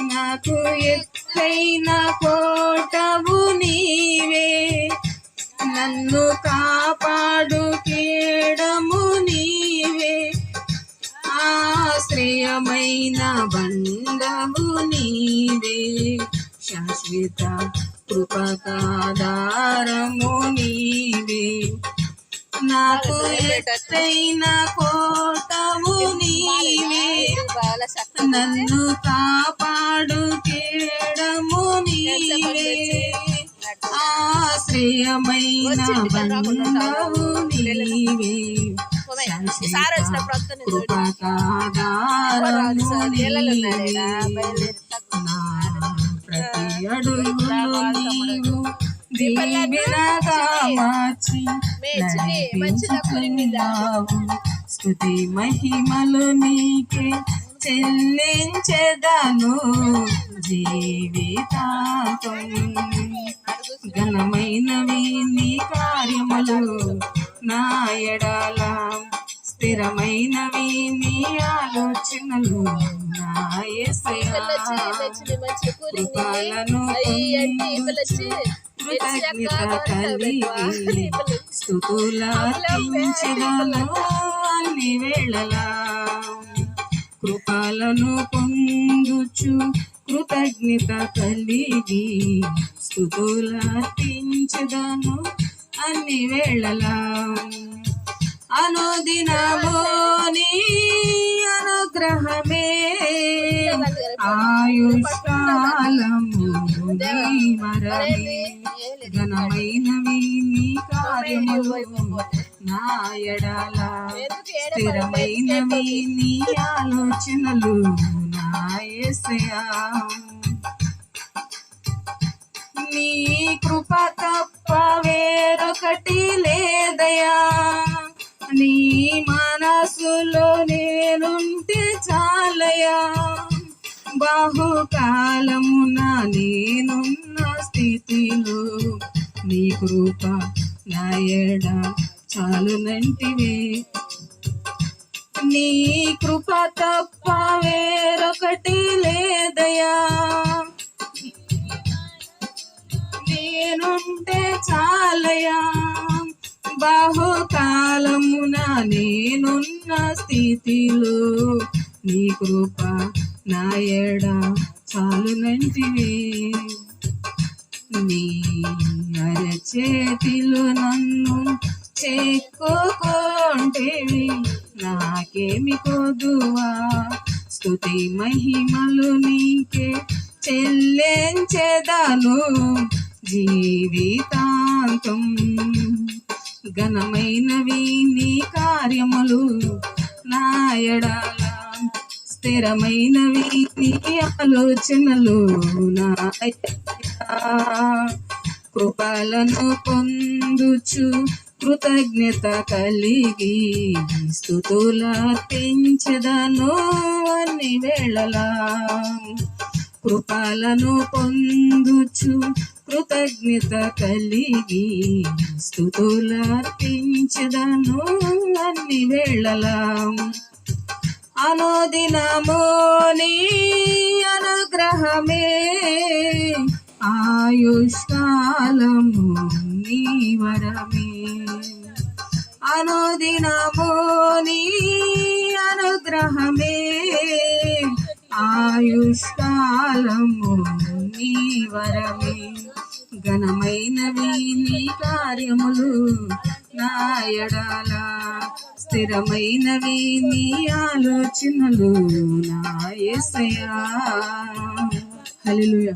నాకు ఎత్తైన కోటవు నీవే. నన్ను కాపాడు కేడము నీవే. ఆశ్రయమైన బండవు నీవే. శాశ్వత కృపకాధారము నీవే. నాకు ఎత్తైన కోటవు నీవే నన్ను కాపాడు కేడము నీవే. ఆశ్రయమైన నీవే. నీవే. నా ప్రతి అడుగులో నీవు దీవెనగా మార్చి నడిపించుతున్నావు స్తుతి మహిమలు నీకే చెల్లించెదను జీవితాంతం. ఘనమైనవి నీ కార్యములు నా ఎడాల స్థిరమైనవి నీ ఆలోచనలు నా కృతజ్ఞత కలిగి వేళలా? కృపలను పొందుచు కృతజ్ఞత కలిగి స్థుతులార్పించదను అన్ని వేళలా? అనుదినమోని అనుగ్రహమే ఆయుష్కాలము నీ ఘనమైనవి నీ కార్యములు నా స్థిరమైనవి నీ ఆలోచనలు నా యేసయ్యా నీ కృప తప్ప వేరొకటి లేదయా బాహుకాలమున నేనున్న స్థితిలో నీ కృప నా ఎడ చాలునంటివే. నీ కృప తప్ప వేరొకటి లేదయా. నేనుంటే చాలయా. బాహుకాలమున నేనున్న స్థితిలో నీ కృప నా ఎడ చాలునంటివే నీ అరచేతిలో నన్ను చెక్కుకుంటేవి. నాకేమి కొదువా స్థుతి మహిమలు నీకే చెల్లించెదను జీవితాంతం. ఘనమైనవి నీ కార్యములు నా ఎడాల స్థిరమైనవి నీ ఆలోచనలు నా కృపలను పొందుచు కృతజ్ఞత కలిగి స్థుతులార్పించదను అన్ని వేళలా. కృపాలను పొందుచు కృతజ్ఞత కలిగి స్థుతులార్పించదను అన్ని వేళలా. అనుదినమోని అనుగ్రహమే. ఆయుష్కాలము నీ వరమే. అనుదినమోని అనుగ్రహమే. ఆయుష్కాలము నీ వరమే. ఘనమైనవి నీ కార్యములు నాయడాల. స్థిరమైనవి నీ ఆలోచనలు నాయసయా హలో